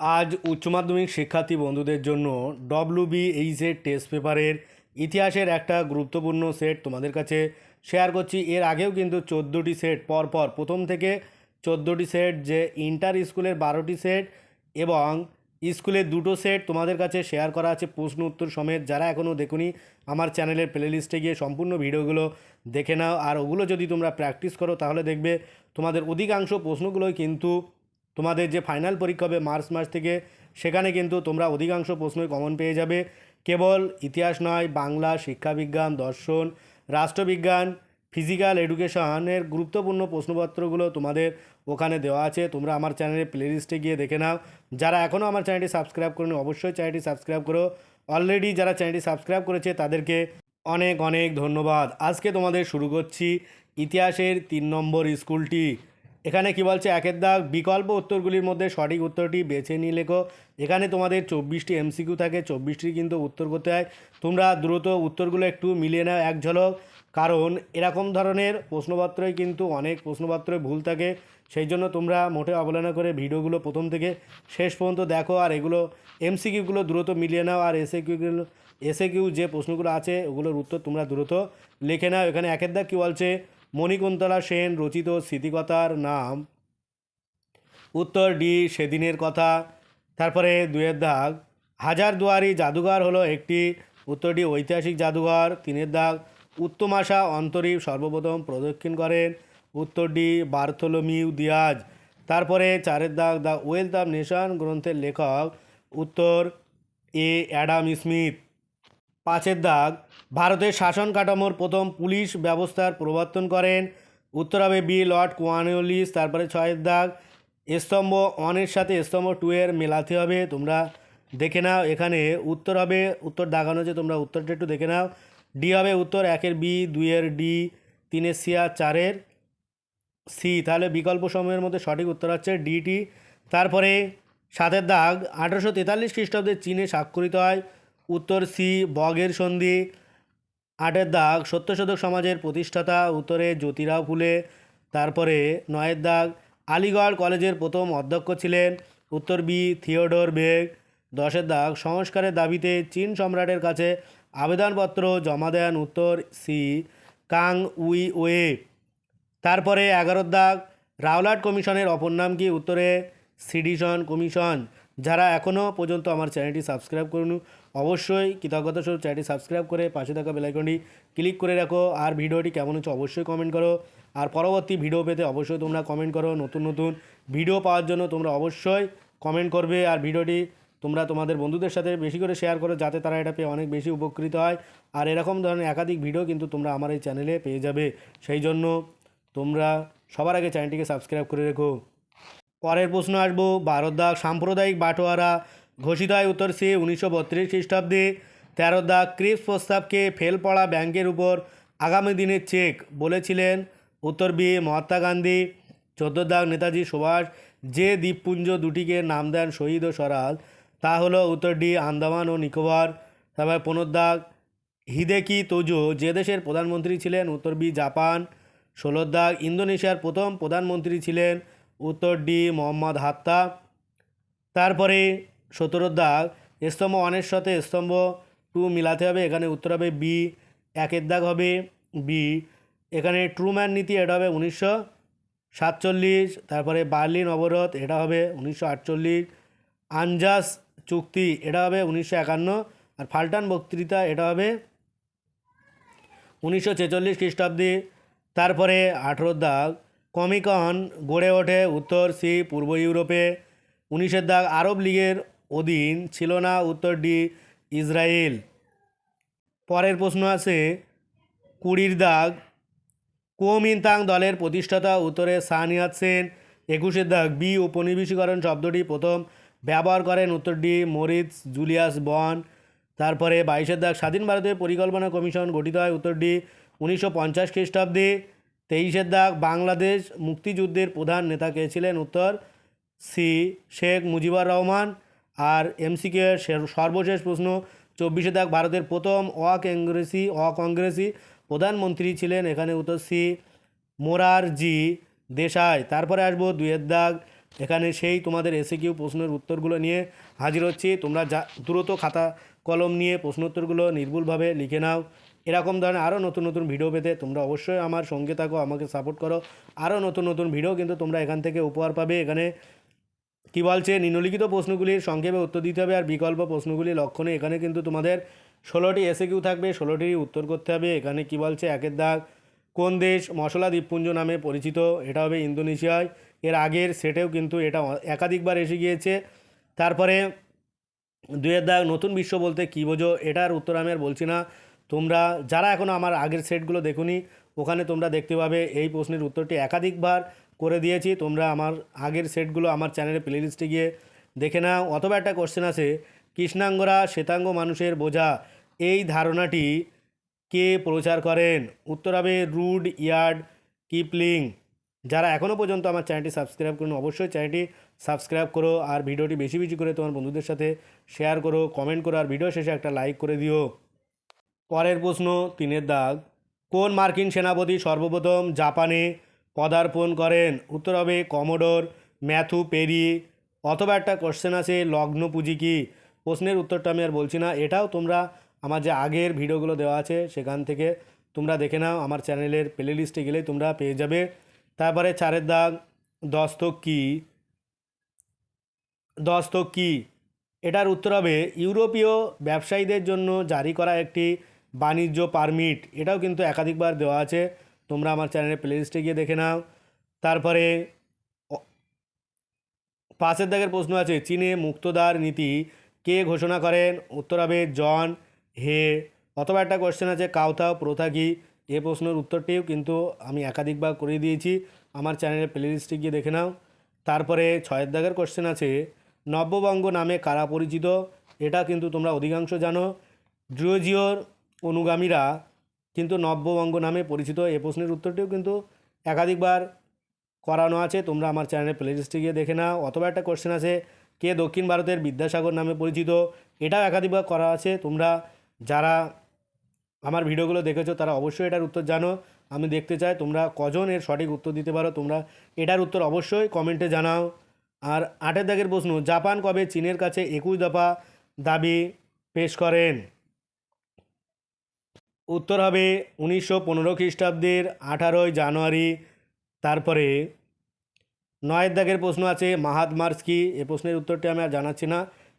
আজ উচ্চ মাধ্যমিক শিক্ষার্থী বন্ধুদের জন্য ডব্লিউবি এইচের টেস্ট পেপারের ইতিহাসের একটা গুরুত্বপূর্ণ সেট তোমাদের কাছে শেয়ার করছি। এর আগেও কিন্তু চোদ্দোটি সেট পরপর প্রথম থেকে চোদ্দোটি সেট যে ইন্টার স্কুলের বারোটি সেট এবং স্কুলের দুটো সেট তোমাদের কাছে শেয়ার করা আছে প্রশ্ন উত্তর সমেত। যারা এখনও দেখুনি, আমার চ্যানেলের প্লেলিস্টে গিয়ে সম্পূর্ণ ভিডিওগুলো দেখে নাও। আর ওগুলো যদি তোমরা প্র্যাকটিস করো, তাহলে দেখবে তোমাদের অধিকাংশ প্রশ্নগুলোই কিন্তু তোমাদের যে ফাইনাল পরীক্ষা হবে মার্চ মাস থেকে, সেখানে কিন্তু তোমরা অধিকাংশ প্রশ্নই কমন পেয়ে যাবে। কেবল ইতিহাস নয়, বাংলা, শিক্ষাবিজ্ঞান, দর্শন, রাষ্ট্রবিজ্ঞান ফিজিক্যাল এডুকেশনের গুরুত্বপূর্ণ প্রশ্নপত্রগুলো তোমাদের ওখানে দেওয়া আছে। তোমরা আমার চ্যানেলের প্লেলিস্টে গিয়ে দেখে নাও। যারা এখনও আমার চ্যানেলটি সাবস্ক্রাইব করেনি, অবশ্যই চ্যানেলটি সাবস্ক্রাইব করো। অলরেডি যারা চ্যানেলটি সাবস্ক্রাইব করেছে, তাদেরকে অনেক অনেক ধন্যবাদ। আজকে তোমাদের শুরু করছি ইতিহাসের তিন নম্বর স্কুলটি এখানে কি বলছে? একের দাগ, বিকল্প উত্তরগুলির মধ্যে সঠিক উত্তরটি বেছে নিয়ে লেখো। এখানে তোমাদের চব্বিশটি এমসিকিউ থাকে চব্বিশটি কিন্তু উত্তর করতে হয়। তোমরা দ্রুত উত্তরগুলো একটু মিলিয়ে নাও, এক ঝলক। কারণ এরকম ধরনের প্রশ্নপত্রই কিন্তু অনেক প্রশ্নপত্রই ভুল থাকে। সেই জন্য তোমরা মোটে অবহেলনা করে ভিডিওগুলো প্রথম থেকে শেষ পর্যন্ত দেখো আর এগুলো এমসিকিউগুলো দ্রুত মিলিয়ে নাও আর এসে কিউগুলো এসে কিউ যে প্রশ্নগুলো আছে, ওগুলোর উত্তর তোমরা দ্রুত লিখে নাও। এখানে একের দাগ কী বলছে? মণিকুন্তলা সেন রচিত স্মৃতিকথার নাম। উত্তর ডি, সেদিনের কথা। তারপরে দুয়ের দাগ। হাজারদুয়ারি জাদুঘর হলো একটি উত্তরটি ঐতিহাসিক জাদুঘর। তিনের দাগ। উত্তমাশা অন্তরীপ সর্বপ্রথম প্রদক্ষিণ করেন। উত্তরটি বার্থোলোমিউ দিয়াজ। তারপরে চারের দাগ, দ্য ওয়েলথ অফ নেশন গ্রন্থের লেখক। উত্তর এ, অ্যাডাম স্মিথ। পাঁচের দাগ। ভারতের শাসন কাঠামোর প্রথম পুলিশ ব্যবস্থার প্রবর্তন করেন। উত্তর হবে বি লর্ড কোয়ানিওলিস, তারপরে ছয়ের দাগ। স্তম্ভ ওয়ানের সাথে স্তম্ভ টু এর মেলাতে হবে, তোমরা দেখে নাও এখানে। উত্তর হবে, উত্তর দাগানো আছে তোমরা উত্তরটা একটু দেখে নাও। ডি হবে উত্তর, একের বি, দুইয়ের ডি, তিনের সি আর চারের সি। তাহলে বিকল্প সময়ের মধ্যে সঠিক উত্তর হচ্ছে ডিটি তারপরে সাতের দাগ, আঠেরোশো তেতাল্লিশ খ্রিস্টাব্দে চীনে স্বাক্ষরিত হয়। উত্তর সি, বগের সন্ধি। আটের দাগ, সত্যশোধক সমাজের প্রতিষ্ঠাতা, উত্তরে জ্যোতিরাও ফুলে। তারপরে নয়ের দাগ, আলিগড় কলেজের প্রথম অধ্যক্ষ ছিলেন। উত্তর বি, থিওডোর বেগ। দশের দাগ, সংস্কারের দাবিতে চীন সম্রাটের কাছে আবেদনপত্র জমা দেন উত্তর সি, কাং উই ওয়ে। তারপরে এগারোর দাগ, রাওলাট কমিশনের অপর নাম কি? উত্তরে সিডিশন কমিশন। যারা এখনও পর্যন্ত আমার চ্যানেলটি সাবস্ক্রাইব করুন অবশ্যই কৃতজ্ঞতা স্বরূপ চ্যানেলটি সাবস্ক্রাইব করে পাশে থাকা বেলাইকনটি ক্লিক করে রাখো। আর ভিডিওটি কেমন হচ্ছে অবশ্যই কমেন্ট করো। আর পরবর্তী ভিডিও পেতে অবশ্যই তোমরা কমেন্ট করো। নতুন নতুন ভিডিও পাওয়ার জন্য তোমরা অবশ্যই কমেন্ট করবে। আর ভিডিওটি তোমরা তোমাদের বন্ধুদের সাথে বেশি করে শেয়ার করো যাতে তারা এটা পেয়ে অনেক বেশি উপকৃত হয়। আর এরকম ধরনের একাধিক ভিডিও কিন্তু তোমরা আমার এই চ্যানেলে পেয়ে যাবে। সেই জন্য তোমরা সবার আগে চ্যানেলটিকে সাবস্ক্রাইব করে রেখো। পরের প্রশ্ন আসব। ভারত সাম্প্রদায়িক বাটোয়ারা ঘোষিত হয় উত্তর সি উনিশশো বত্রিশ খ্রিস্টাব্দে। তেরো দাগ ক্রিস প্রস্তাবকে ফেল পড়া ব্যাংকের উপর আগামী দিনের চেক বলেছিলেন উত্তর বি মহাত্মা গান্ধী। চোদ্দ দাগ নেতাজি সুভাষ যে দ্বীপপুঞ্জ দুটিকে নাম দেন শহীদ ও স্বরাজ তা হলো উত্তর ডি আন্দামান ও নিকোবর। তারপর পনেরো দাগ হিদেকি তোজো যে দেশের প্রধানমন্ত্রী ছিলেন, উত্তর বি জাপান। ষোলো দাগ ইন্দোনেশিয়ার প্রথম প্রধানমন্ত্রী ছিলেন, উত্তর ডি মোহাম্মদ হাত্তা। তারপরে সতেরো দাগ স্তম্ভ ওয়ানের সাথে স্তম্ভ টু মিলাতে হবে, এখানে উত্তর হবে বি, একের দাগ হবে বি। এখানে ট্রুম্যান নীতি, এটা হবে উনিশশো সাতচল্লিশ, তারপরে বার্লিন অবরোধ, এটা হবে উনিশশো আটচল্লিশ। আনজাস চুক্তি, এটা হবে উনিশশো একান্ন। আর ফাল্টান বক্তৃতা, এটা হবে উনিশশো ছেচল্লিশ খ্রিস্টাব্দে। তারপরে আঠেরো দাগ, কমিকন গড়ে ওঠে উত্তর, সি, পূর্ব ইউরোপে। উনিশের দাগ, আরব লীগের অধীন ছিল না উত্তর ডি, ইসরায়েল। পরের প্রশ্ন আছে, কুড়ির দাগ। কুওমিনতাং দলের প্রতিষ্ঠাতা উত্তরে সানিয়াত সেন, একুশের দাগ। বি, উপনিবেশীকরণ শব্দটি প্রথম ব্যবহার করেন উত্তর ডি মরিৎস জুলিয়াস বন। তারপরে বাইশের দাগ। স্বাধীন ভারতের পরিকল্পনা কমিশন গঠিত হয় উত্তর ডি, উনিশশো পঞ্চাশ খ্রিস্টাব্দে। তেইশের দাগ, বাংলাদেশ মুক্তিযুদ্ধের প্রধান নেতা কে ছিলেন উত্তর? সি, শেখ মুজিবুর রহমান। আর এমসিকে সর্বশেষ প্রশ্ন, চব্বিশে দাগ ভারতের প্রথম অকংগ্রেসি অকংগ্রেসি প্রধানমন্ত্রী ছিলেন এখানে উত্তর সি মোরারজি দেশাই। তারপরে আসব দুয়ের দাগ। এখানে সেই তোমাদের এসে কিউ প্রশ্নের উত্তরগুলো নিয়ে হাজির হচ্ছি। তোমরা যা দ্রুত খাতা কলম নিয়ে প্রশ্ন উত্তরগুলো নির্ভুলভাবে লিখে নাও। এরকম ধরনের আরও নতুন নতুন ভিডিও পেতে তোমরা অবশ্যই আমার সঙ্গে থাকো, আমাকে সাপোর্ট করো। আরও নতুন নতুন ভিডিও কিন্তু তোমরা এখান থেকে উপহার পাবে। এখানে কী বলছে? নিম্নলিখিত প্রশ্নগুলির সংক্ষেপে উত্তর দিতে হবে আর বিকল্প প্রশ্নগুলি লক্ষণে। এখানে কিন্তু তোমাদের ষোলোটি এসে কিউ থাকবে ষোলোটির উত্তর করতে হবে। এখানে কী বলছে? একের দাগ। কোন দেশ মশলা দ্বীপপুঞ্জ নামে পরিচিত? এটা হবে ইন্দোনেশিয়ায়। এর আগের সেটেও কিন্তু এটা একাধিকবার এসে গিয়েছে। তারপরে দুয়ের দাগ, নতুন বিশ্ব বলতে কী বোঝো? এটার উত্তর আমি আর বলছি না। তোমরা, যারা এখনও আমার আগের সেটগুলো দেখোনি ওখানে তোমরা দেখতে পাবে এই প্রশ্নের উত্তরটি একাধিকবার করে দিয়েছি। তোমরা আমার আগের সেটগুলো আমার চ্যানেলে প্লেলিস্টে গিয়ে দেখে নাও। অথবা একটা কোশ্চেন আছে, কৃষ্ণাঙ্গরা শ্বেতাঙ্গ মানুষের বোঝা, এই ধারণাটি কে প্রচার করেন? উত্তর হবে রুড ইয়ার্ড কিপলিং। যারা এখনও পর্যন্ত আমার চ্যানেলটি সাবস্ক্রাইব করুন অবশ্যই চ্যানেলটি সাবস্ক্রাইব করো আর ভিডিওটি বেশি বেশি করে তোমার বন্ধুদের সাথে শেয়ার করো কমেন্ট করো আর ভিডিও শেষে একটা লাইক করে দিও। পরের প্রশ্ন, তিনের দাগ। কোন মার্কিন সেনাপতি সর্বপ্রথম জাপানে পদার্পণ করেন? উত্তর হবে কমোডোর ম্যাথু পেরি। অথবা একটা কোশ্চেন আছে, লগ্ন পুঁজি কি? প্রশ্নের উত্তরটা আমি আর বলছি না। এটাও তোমরা আমার যে আগের ভিডিওগুলো দেওয়া আছে, সেখান থেকে তোমরা দেখে নাও। আমার চ্যানেলের প্লে লিস্টে গেলেই তোমরা পেয়ে যাবে। তারপরে চারের দাগ, দস্তক কি? দস্তক কি? এটার উত্তর হবে, ইউরোপীয় ব্যবসায়ীদের জন্য জারি করা একটি বাণিজ্য পারমিট এটাও কিন্তু একাধিকবার দেওয়া আছে। তোমরা আমার চ্যানেলের প্লেলিস্টে গিয়ে দেখে নাও। তারপরে পাশের দাগের প্রশ্ন আছে, চীনে মুক্তদার নীতি কে ঘোষণা করেন? উত্তর হবে জন হে। অথবা একটা কোশ্চেন আছে কাউথাও প্রথা কি? এ প্রশ্নের উত্তরটিও কিন্তু আমি একাধিকবার করে দিয়েছি। আমার চ্যানেলের প্লেলিস্টে গিয়ে দেখে নাও। তারপরে ছয়ের দাগের কোশ্চেন আছে, নব্যবঙ্গ নামে কারা পরিচিত? এটা কিন্তু তোমরা অধিকাংশ জানো। ড্রিওজিওর অনুগামীরা কিন্তু নব্যবঙ্গ নামে পরিচিত। এ প্রশ্নের উত্তরটিও কিন্তু একাধিকবার করানো আছে। তোমরা আমার চ্যানেলের প্লেলিস্টে গিয়ে দেখে নাও। অথবা একটা কোশ্চেন আছে, কে দক্ষিণ ভারতের বিদ্যাসাগর নামে পরিচিত? এটাও একাধিকবার করা আছে। তোমরা যারা আমার ভিডিওগুলো দেখেছ, তারা অবশ্যই এটার উত্তর জানো। আমি দেখতে চাই, তোমরা কজন এর সঠিক উত্তর দিতে পারো? তোমরা এটার উত্তর অবশ্যই কমেন্টে জানাও। আর আটের দাগের প্রশ্ন, জাপান কবে চীনের কাছে একুশ দফা দাবি পেশ করেন? উত্তর হবে উনিশশো পনেরো খ্রিস্টাব্দের আঠারোই জানুয়ারি। তারপরে নয়ের দাগের প্রশ্ন আছে মাহাত্মার্স কি? এ প্রশ্নের উত্তরটি আমি আর জানাচ্ছি না।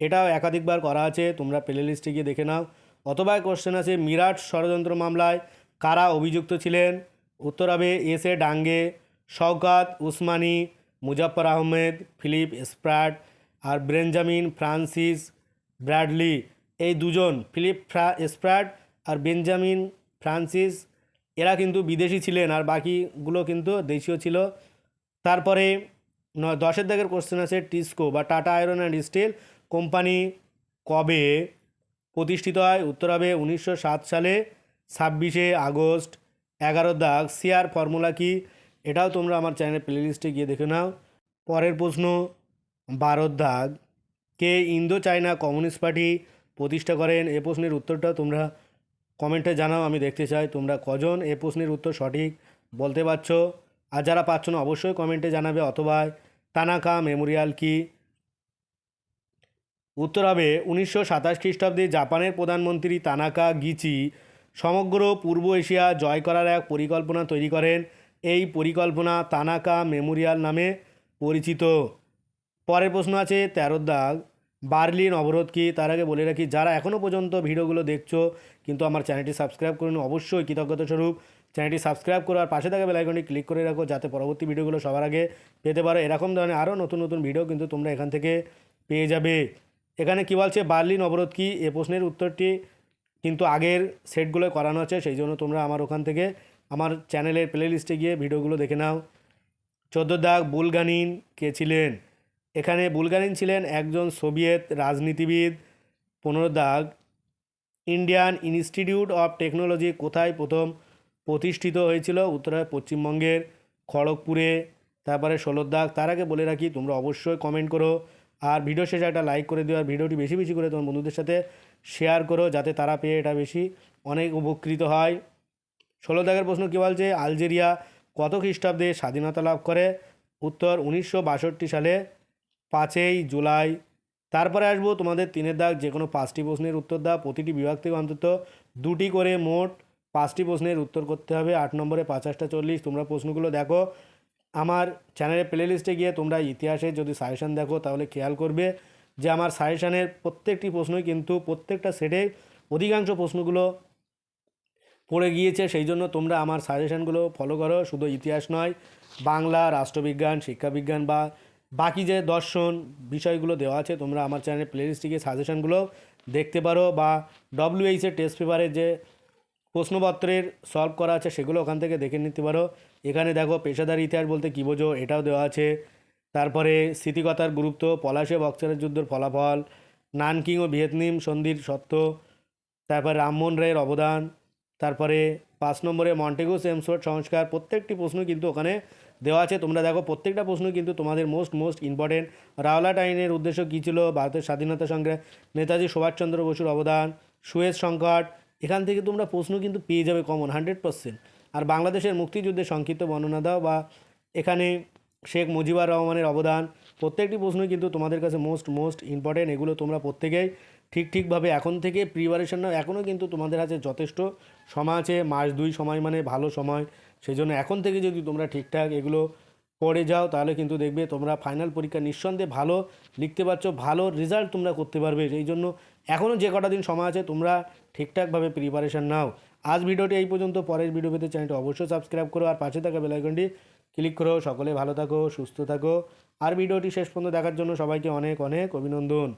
এটাও একাধিকবার করা আছে, তোমরা প্লে লিস্টে গিয়ে দেখে নাও। অথবা কোশ্চেন আছে, মিরাট ষড়যন্ত্র মামলায় কারা অভিযুক্ত ছিলেন? উত্তর হবে S A Dange, Shaukat, Usmani Muzaffar Ahmed, Philip Spratt R Benjamin Francis Bradley. এই দুজন, ফিলিপ ফ্রা স্প্রাট আর বেঞ্জামিন, ফ্রান্সিস, এরা কিন্তু বিদেশি ছিলেন আর বাকিগুলো কিন্তু দেশীয় ছিল। তারপরে দশের দাগের কোশ্চেন আছে টিস্কো বা Tata iron and steel company কবে প্রতিষ্ঠিত হয়? উত্তর হবে উনিশশো সাত সালে, ছাব্বিশে আগস্ট। এগারো দাগ শেয়ার ফর্মুলা কি? এটাও তোমরা আমার চ্যানেলের প্লেলিস্টে গিয়ে দেখে নাও। পরের প্রশ্ন বারোর দাগ, কে ইন্দো চায়না কমিউনিস্ট পার্টি প্রতিষ্ঠা করেন? এ প্রশ্নের উত্তরটা তোমরা কমেন্টে জানাও, আমি দেখতে চাই তোমরা কজন এ প্রশ্নের উত্তর সঠিক বলতে পারছ। আর যারা পাচ্ছ না, অবশ্যই কমেন্টে জানাবে অথবা তানাকা মেমোরিয়াল কি। উত্তর হবে, উনিশশো সাতাশ খ্রিস্টাব্দে জাপানের প্রধানমন্ত্রী তানাকা গিচি সমগ্র পূর্ব এশিয়া জয় করার এক পরিকল্পনা তৈরি করেন। এই পরিকল্পনা তানাকা মেমোরিয়াল নামে পরিচিত। পরের প্রশ্ন আছে তেরোর দাগ বার্লিন অবরোধ কি? তার আগে বলে রাখি, যারা এখনও পর্যন্ত ভিডিওগুলো দেখছ, কিন্তু আমার চ্যানেলটি সাবস্ক্রাইব করুন, অবশ্যই কৃতজ্ঞতা স্বরূপ চ্যানেলটি সাবস্ক্রাইব করো আর পাশে থাকা বেলাইকনটি ক্লিক করে রাখো, যাতে পরবর্তী ভিডিওগুলো সবার আগে পেতে পারো। এরকম ধরনের আরও নতুন নতুন ভিডিও কিন্তু তোমরা এখান থেকে পেয়ে যাবে। এখানে কী বলছে, বার্লিন অবরোধ কি? এ প্রশ্নের উত্তরটি কিন্তু আগের সেটগুলো করানো আছে, সেই জন্য তোমরা আমার ওখান থেকে আমার চ্যানেলের প্লে লিস্টে গিয়ে ভিডিওগুলো দেখে নাও। চোদ্দ দাগ বুলগানিন কে ছিলেন? এখানে বুলগারিন ছিলেন একজন সোভিয়েত রাজনীতিবিদ। পনেরো দাগ। ইন্ডিয়ান ইনস্টিটিউট অফ টেকনোলজি কোথায় প্রথম প্রতিষ্ঠিত হয়েছিল? উত্তরে পশ্চিমবঙ্গের খড়গপুরে। তারপরে ষোলোর দাগ। তার আগে বলে রাখি, তোমরা অবশ্যই কমেন্ট করো। আর ভিডিও শেষে একটা লাইক করে দিও। আর ভিডিওটি বেশি বেশি করে তোমার বন্ধুদের সাথে শেয়ার করো, যাতে তারা পেয়ে এটা বেশি অনেক উপকৃত হয়। ষোলো দাগের প্রশ্ন কী বলছে? আলজেরিয়া কত খ্রিস্টাব্দে স্বাধীনতা লাভ করে? উত্তর, উনিশশো বাষট্টি সালে পাঁচই জুলাই। তারপরে আসব তোমাদের তিনের দাগ, যে কোনো পাঁচটি প্রশ্নের উত্তর দাও। প্রতিটি বিভাগ থেকে অন্তত দুটি করে মোট পাঁচটি প্রশ্নের উত্তর করতে হবে। আট নম্বরে পাঁচাশটা চল্লিশ, তোমরা প্রশ্নগুলো দেখো। আমার চ্যানেলের প্লেলিস্টে গিয়ে তোমরা ইতিহাসে যদি সাজেশান দেখো, তাহলে খেয়াল করবে যে আমার সাজেশানের প্রত্যেকটি প্রশ্নই কিন্তু প্রত্যেকটা সেটে অধিকাংশ প্রশ্নগুলো পড়ে গিয়েছে। সেই জন্য তোমরা আমার সাজেশানগুলো ফলো করো। শুধু ইতিহাস নয়, বাংলা, রাষ্ট্রবিজ্ঞান, শিক্ষাবিজ্ঞান বা বাকি যে দর্শন বিষয়গুলো দেওয়া আছে, তোমরা আমার চ্যানেলের প্লেলিস্টে গিয়ে সাজেশনগুলো দেখতে পারো বা ডব্লিউএইচের টেস্ট পেপারে যে প্রশ্নপত্রের সলভ করা আছে, সেগুলো ওখান থেকে দেখে নিতে পারো। এখানে দেখো পেশাদার ইতিহাস বলতে কী বোঝো, এটাও দেওয়া আছে। তারপরে স্মৃতিকথার গুরুত্ব, পলাশে বক্সারের যুদ্ধের ফলাফল, নানকিং ও ভিয়েতনিম সন্ধির সত্য, তারপরে রামমোহন রায়ের অবদান, তারপরে পাঁচ নম্বরে মন্টেগো সেমসোর্ট সংস্কার, প্রত্যেকটি প্রশ্ন কিন্তু ওখানে দেওয়া আছে। তোমরা দেখো, প্রত্যেকটা প্রশ্ন কিন্তু তোমাদের মোস্ট মোস্ট ইম্পর্টেন্ট রাওলাট আইনের উদ্দেশ্য কী ছিল? ভারতের স্বাধীনতা সংগ্রাম, নেতাজি সুভাষচন্দ্র বসুর অবদান, সুয়েজ সংকট। এখান থেকে তোমরা প্রশ্ন কিন্তু পেয়ে যাবে কমন হান্ড্রেড পার্সেন্ট আর বাংলাদেশের মুক্তিযুদ্ধের সংক্ষিপ্ত বর্ণনা দাও বা এখানে শেখ মুজিবুর রহমানের অবদান। প্রত্যেকটি প্রশ্নই কিন্তু তোমাদের কাছে মোস্ট মোস্ট ইম্পর্টেন্ট এগুলো তোমরা প্রত্যেকেই ঠিক, ঠিকভাবে এখন থেকে প্রিপারেশন নাও। এখনও কিন্তু তোমাদের কাছে যথেষ্ট সময় আছে। মাস দুই সময় মানে ভালো সময়। সেই জন্য এখন থেকে যদি তোমরা ঠিকঠাক এগুলো পড়ে যাও, তাহলে কিন্তু দেখবে তোমরা ফাইনাল পরীক্ষা নিঃসন্দেহে ভালো লিখতে পারছ, ভালো রেজাল্ট তোমরা করতে পারবে। সেই জন্য এখনও যে কটা দিন সময় আছে, তোমরা ঠিকঠাকভাবে প্রিপারেশন নাও। আজ ভিডিওটি এই পর্যন্ত, পরের ভিডিও পেতে চ্যানেলটি অবশ্যই সাবস্ক্রাইব করো আর পাশে থাকা বেলাইকনটি ক্লিক করো। সকলে ভালো থাকো, সুস্থ থাকো। আর ভিডিওটি শেষ পর্যন্ত দেখার জন্য সবাইকে অনেক অনেক অভিনন্দন।